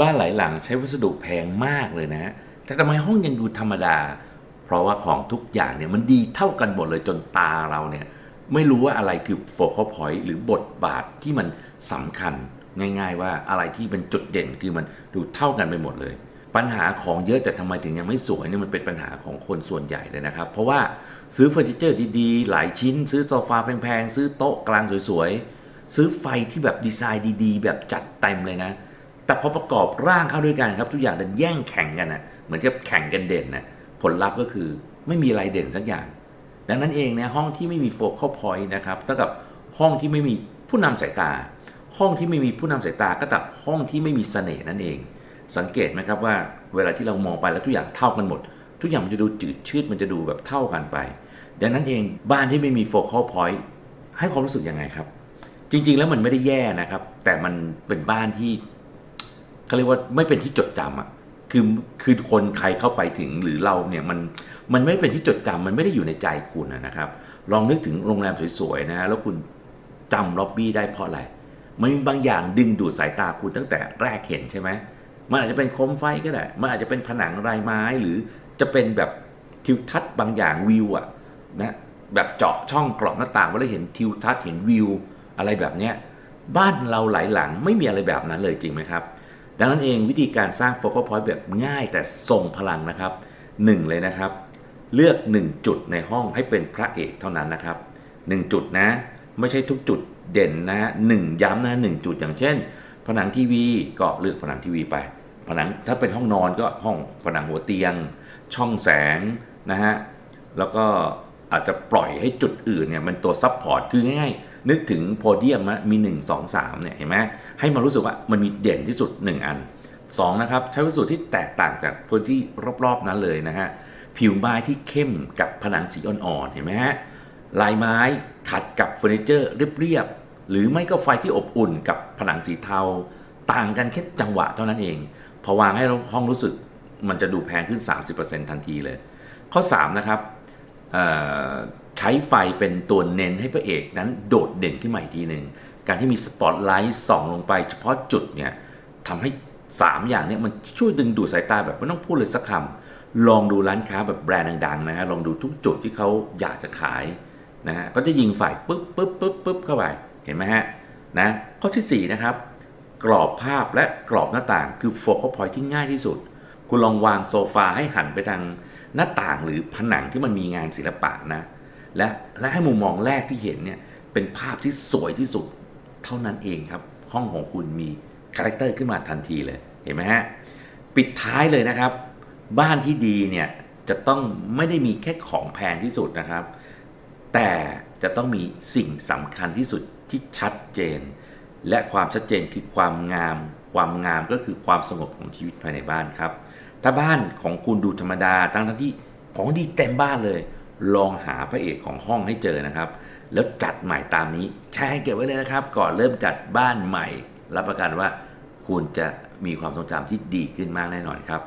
บ้านหลายหลังใช้วัสดุแพงมากเลยนะ แต่ทำไมห้องยังดูธรรมดา เพราะว่าของทุกอย่างเนี่ยมันดีเท่ากันหมดเลยจนตาเราเนี่ยไม่รู้ว่าอะไรคือโฟกัสพอยต์หรือบทบาทที่มันสำคัญง่ายๆว่าอะไรที่เป็นจุดเด่นคือมันดูเท่ากันไปหมดเลย ปัญหาของเยอะแต่ทำไมถึงยังไม่สวยเนี่ยมันเป็นปัญหาของคนส่วนใหญ่เลยนะครับ เพราะว่าซื้อเฟอร์นิเจอร์ดีๆ หลายชิ้น ซื้อโซฟาแพงๆซื้อโต๊ะกลางสวยๆซื้อไฟที่แบบดีไซน์ดีๆ แบบจัดเต็มเลยนะ แต่พอประกอบร่างเข้าด้วยกันครับ ทุกอย่างดันแย่งแข่งกันนะเหมือนกับแข่งกันเด่นนะผลลัพธ์ก็คือไม่มีอะไรเด่นสักอย่าง ดังนั้นเองเนี่ยห้องที่ไม่มีโฟกัสพอยต์นะครับเท่ากับห้องที่ไม่มีผู้นำสายตา ห้องที่ไม่มีผู้นำสายตาก็ตับห้องที่ไม่มีเสน่ห์นั่นเอง สังเกตไหมครับว่า เวลาที่เรามองไปแล้วทุกอย่างเท่ากันหมด ทุกอย่างมันจะดูจืดชืดมันจะดูแบบเท่ากันไป ดังนั้นเองบ้านที่ไม่มีโฟกัสพอยต์ให้ความรู้สึกยังไงครับ จริงๆแล้วมันไม่ได้แย่นะครับ แต่มันเป็นบ้านที่ เขาเรียกว่าไม่เป็นที่จดจำอะคือคือคนใครเข้าไปถึงหรือเราเนี่ยมันมันไม่เป็นที่จดจำมันไม่ได้อยู่ในใจคุณะนะครับ ลองนึกถึงโรงแรมสวยๆนะแล้วคุณจำล็อบบี้ได้เพราะอะไรมันมีบางอย่างดึงดูดสายตาคุณตั้งแต่แรกเห็นใช่ไหมมันอาจจะเป็นโคมไฟก็ได้มันอาจจะเป็นผนังลายไม้หรือจะเป็นแบบทิวทัศน์บางอย่างวิวอะนะแบบเจาะช่องกรอบหน้าต่างไว้แล้วเห็นทิวทัศน์เห็นวิวอะไรแบบเนี้ยบ้านเราหลายหลังไม่มีอะไรแบบนั้นเลยจริงไหมครับ ดังนั้นเองวิธีการสร้างโฟกัสพอยต์แบบง่ายแต่ทรงพลังนะครับหนึ่งเลยนะครับ เลือก 1 จุดในห้องให้เป็นพระเอกเท่านั้นนะครับ 1 จุดนะไม่ใช่ทุกจุดเด่นนะหนึ่งย้ำนะหนึ่งจุดอย่างเช่น ผนังทีวีก็เลือกผนังทีวีไป ผนังถ้าเป็นห้องนอนก็ห้องผนังหัวเตียง ช่องแสงนะฮะแล้วก็อาจจะปล่อยให้จุดอื่นเนี่ยมันตัวซับพอร์ตคือง่ายๆ นึกถึงโพเดียมะมี 1 2 3เนี่ยเห็นไหมให้มันรู้สึกว่ามันมีเด่นที่สุด 1 อัน 2 นะครับ ใช้วัสดุที่แตกต่างจากพื้นที่รอบๆนั้นเลยนะฮะผิวไม้ที่เข้มกับผนังสีอ่อนๆเห็นไหมฮะลายไม้ขัดกับเฟอร์นิเจอร์เรียบๆหรือไม่ก็ไฟที่อบอุ่นกับผนังสีเทา ต่างกันแค่จังหวะเท่านั้นเอง พอวางให้ห้องรู้สึกมันจะดูแพงขึ้น 30%ทันทีเลย ข้อ 3 นะครับเอ่อ ใช้ไฟเป็นตัวเน้นให้พระเอกนั้นโดดเด่นขึ้นมาอีกทีหนึ่งการที่มีสปอตไลท์ส่องลงไปเฉพาะจุดเนี่ยทำให้ 3 อย่างเนี้มันช่วยดึงดูดสายตาแบบไม่ต้องพูดเลยสักคำลองดูร้านค้าแบบแบรนด์ดังๆนะฮะลองดูทุกจุดที่เขาอยากจะขายนะฮะก็จะยิงฝ่ายปุ๊บปุ๊บปุ๊บปุ๊บเข้าไปเห็นไหมฮะนะข้อทีสี่ 4 นะครับ กรอบภาพและกรอบหน้าต่างคือโฟกัสพอยที่ง่ายที่สุด คุณลองวางโซฟาให้หันไปทางหน้าต่างหรือผนังที่มันมีงานศิลปะนะ และและให้มุมมองแรกที่เห็นเนี่ยเป็นภาพที่สวยที่สุดเท่านั้นเองครับ ห้องของคุณมีคาแรคเตอร์ขึ้นมาทันทีเลยเห็นไหมฮะปิดท้ายเลยนะครับ บ้านที่ดีเนี่ยจะต้องไม่ได้มีแค่ของแพงที่สุดนะครับ แต่จะต้องมีสิ่งสำคัญที่สุดที่ชัดเจน และความชัดเจนคือความงาม ความงามก็คือความสงบของชีวิตภายในบ้านครับ ถ้าบ้านของคุณดูธรรมดาทั้งทั้งที่ของดีเต็มบ้านเลย ลองหาพระเอกของห้องให้เจอนะครับ แล้วจัดใหม่ตามนี้แชร์เก็บไว้เลยนะครับ ก่อนเริ่มจัดบ้านใหม่ รับประกันว่าคุณจะมีความทรงจำที่ดีขึ้นมากแน่นอนครับ